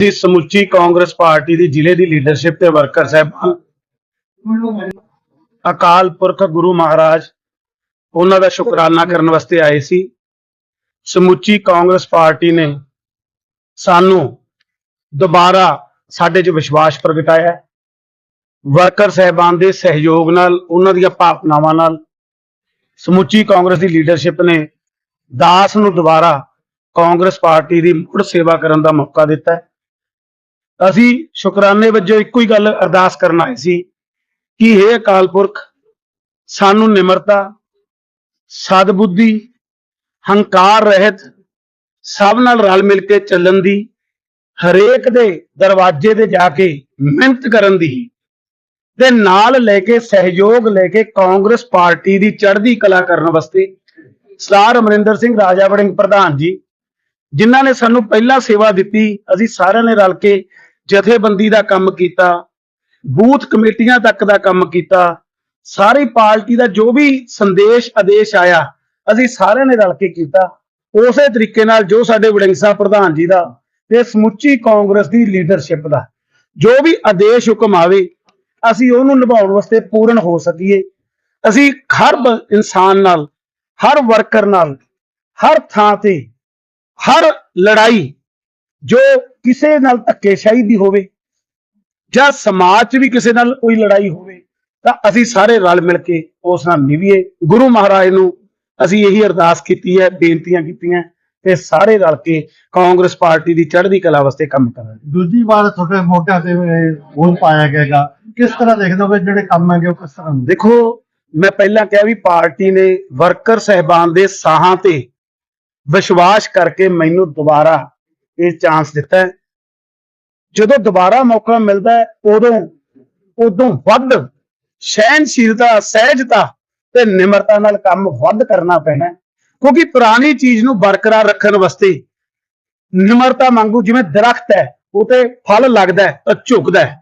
ਦੀ ਸਮੁੱਚੀ ਕਾਂਗਰਸ ਪਾਰਟੀ ਦੀ ਜ਼ਿਲ੍ਹੇ ਦੀ ਲੀਡਰਸ਼ਿਪ ਤੇ ਵਰਕਰ ਸਾਹਿਬਾਨ ਅਕਾਲ ਪੁਰਖ ਗੁਰੂ ਮਹਾਰਾਜ, ਉਹਨਾਂ ਦਾ ਸ਼ੁਕਰਾਨਾ ਕਰਨ ਵਾਸਤੇ ਆਏ ਸੀ। ਸਮੁੱਚੀ ਕਾਂਗਰਸ ਪਾਰਟੀ ਨੇ ਸਾਨੂੰ ਦੁਬਾਰਾ ਸਾਡੇ 'ਚ ਵਿਸ਼ਵਾਸ ਪ੍ਰਗਟਾਇਆ। ਵਰਕਰ ਸਹਿਬਾਨ ਦੇ ਸਹਿਯੋਗ ਨਾਲ, ਉਹਨਾਂ ਦੀਆਂ ਭਾਵਨਾਵਾਂ ਨਾਲ ਸਮੁੱਚੀ ਕਾਂਗਰਸ ਦੀ ਲੀਡਰਸ਼ਿਪ ਨੇ ਦਾਸ ਨੂੰ ਦੁਬਾਰਾ ਕਾਂਗਰਸ ਪਾਰਟੀ ਦੀ ਮੁੜ ਸੇਵਾ ਕਰਨ ਦਾ ਮੌਕਾ ਦਿੱਤਾ। ਹੈ ਅਸੀਂ ਸ਼ੁਕਰਾਨੇ ਵਜੋਂ ਇੱਕੋ ਹੀ ਗੱਲ ਅਰਦਾਸ ਕਰਨ ਆਏ ਸੀ ਕਿ हे ਅਕਾਲ ਪੁਰਖ, ਸਾਨੂੰ ਨਿਮਰਤਾ, ਸਦਬੁੱਧੀ, ਹੰਕਾਰ ਰਹਿਤ, ਸਭ ਨਾਲ ਰਲ ਮਿਲ ਕੇ ਚੱਲਣ ਦੀ, ਹਰੇਕ ਦੇ ਦਰਵਾਜ਼ੇ ਤੇ ਜਾ ਕੇ ਮਿਹਨਤ ਕਰਨ ਦੀ, ਤੇ ਨਾਲ ਲੈ ਕੇ ਸਹਿਯੋਗ ਲੈ ਕੇ ਕਾਂਗਰਸ ਪਾਰਟੀ ਦੀ ਚੜ੍ਹਦੀ ਕਲਾ ਕਰਨ ਵਾਸਤੇ ਸਰਦਾਰ ਅਮਰਿੰਦਰ ਸਿੰਘ ਰਾਜਾ ਵੜਿੰਗ ਪ੍ਰਧਾਨ ਜੀ, ਜਿਨ੍ਹਾਂ ਨੇ ਸਾਨੂੰ ਪਹਿਲਾਂ ਸੇਵਾ ਦਿੱਤੀ, ਅਸੀਂ ਸਾਰਿਆਂ ਨੇ ਰਲ ਕੇ ਜਥੇਬੰਦੀ ਦਾ ਕੰਮ ਕੀਤਾ, ਬੂਥ ਕਮੇਟੀਆਂ ਤੱਕ ਦਾ ਕੰਮ ਕੀਤਾ, ਸਾਰੀ ਪਾਰਟੀ ਦਾ ਜੋ ਵੀ ਸੰਦੇਸ਼ ਆਦੇਸ਼ ਆਇਆ, ਅਸੀਂ ਸਾਰਿਆਂ ਨੇ ਰਲ ਕੇ ਕੀਤਾ। ਉਸੇ ਤਰੀਕੇ ਨਾਲ ਜੋ ਸਾਡੇ ਵੜਿੰਗ ਸਾਹਿਬ ਪ੍ਰਧਾਨ ਜੀ ਦਾ ਤੇ ਸਮੁੱਚੀ ਕਾਂਗਰਸ ਦੀ ਲੀਡਰਸ਼ਿਪ ਦਾ, ਜੋ ਵੀ ਆਦੇਸ਼ ਹੁਕਮ ਆਵੇ, ਅਸੀਂ ਉਹਨੂੰ ਨਿਭਾਉਣ ਵਾਸਤੇ ਪੂਰਨ ਹੋ ਸਕੀਏ। ਅਸੀਂ ਹਰ ਇਨਸਾਨ ਨਾਲ, ਹਰ ਵਰਕਰ ਨਾਲ, ਹਰ ਥਾਂ ਤੇ, ਹਰ ਲੜਾਈ ਜੋ ਕਿਸੇ ਨਾਲ ਧੱਕੇਸ਼ਾਹੀ ਦੀ ਹੋਵੇ ਜਾਂ ਸਮਾਜ 'ਚ ਵੀ ਕਿਸੇ ਨਾਲ ਕੋਈ ਲੜਾਈ ਹੋਵੇ ਤਾਂ ਅਸੀਂ ਸਾਰੇ ਰਲ ਮਿਲ ਕੇ ਉਸ ਨਾਲ ਨਿਭੀਏ ਗੁਰੂ ਮਹਾਰਾਜ ਨੂੰ ਅਸੀਂ ਇਹੀ ਅਰਦਾਸ ਕੀਤੀ ਹੈ ਬੇਨਤੀਆਂ ਕੀਤੀਆਂ ਤੇ ਸਾਰੇ ਰਲ ਕੇ ਕਾਂਗਰਸ ਪਾਰਟੀ ਦੀ ਚੜ੍ਹਦੀ ਕਲਾ ਵਾਸਤੇ ਕੰਮ ਕਰਾਂਗੇ। ਦੂਜੀ ਵਾਰ ਤੁਹਾਡੇ ਮੋਢਿਆਂ ਤੇ ਬੋਲ ਪਾਇਆ ਗਿਆਗਾ। ਕਿਸ ਤਰ੍ਹਾਂ ਦੇਖਦੇ ਹੋ ਜਿਹੜੇ ਕੰਮ ਹੈਗੇ ਉਹ ਕਿਸ ਤਰ੍ਹਾਂ ਦੇਖੋ ਮੈਂ ਪਹਿਲਾਂ ਕਿਹਾ ਵੀ ਪਾਰਟੀ ਨੇ ਵਰਕਰ ਸਹਿਬਾਨ ਦੇ ਸਾਹਾਂ ਤੇ ਵਿਸ਼ਵਾਸ ਕਰਕੇ ਮੈਨੂੰ ਦੁਬਾਰਾ ਇਹ ਚਾਂਸ ਦਿੱਤਾ ਹੈ। ਜਦੋਂ ਦੁਬਾਰਾ ਮੌਕਾ ਮਿਲਦਾ ਹੈ, ਉਦੋਂ ਉਦੋਂ ਵੱਧ ਸਹਿਨਸ਼ੀਲਤਾ ਸਹਿਜਤਾ ਤੇ ਨਿਮਰਤਾ ਨਾਲ ਕੰਮ ਵੱਧ ਕਰਨਾ ਪੈਣਾ ਕਿਉਂਕਿ ਪੁਰਾਣੀ ਚੀਜ਼ ਨੂੰ ਬਰਕਰਾਰ ਰੱਖਣ ਵਾਸਤੇ ਨਿਮਰਤਾ ਮੰਗੂ ਜਿਵੇਂ ਦਰਖਤ ਹੈ ਉਹ ਤੇ ਫਲ ਲੱਗਦਾ ਹੈ ਤਾਂ ਝੁਕਦਾ ਹੈ।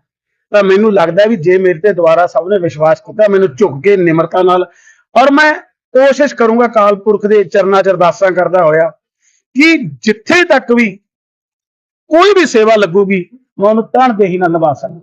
ਤਾਂ ਮੈਨੂੰ ਲੱਗਦਾ ਵੀ ਜੇ ਮੇਰੇ ਤੇ ਦੁਬਾਰਾ ਸਭ ਨੇ ਵਿਸ਼ਵਾਸ ਕੀਤਾ ਮੈਨੂੰ ਝੁਕ ਕੇ ਨਿਮਰਤਾ ਨਾਲ। ਔਰ ਮੈਂ ਕੋਸ਼ਿਸ਼ ਕਰੂੰਗਾ ਕਾਲ ਪੁਰਖ ਦੇ ਚਰਨਾਂ 'ਚ ਅਰਦਾਸਾਂ ਕਰਦਾ ਹੋਇਆ ਕਿ ਜਿੱਥੇ ਤੱਕ ਵੀ ਕੋਈ ਵੀ ਸੇਵਾ ਲੱਗੂਗੀ ਮੈਂ ਉਹਨੂੰ ਤਣ ਦੇ ਹੀ ਨਾ ਨਿਭਾ ਸਕਾਂ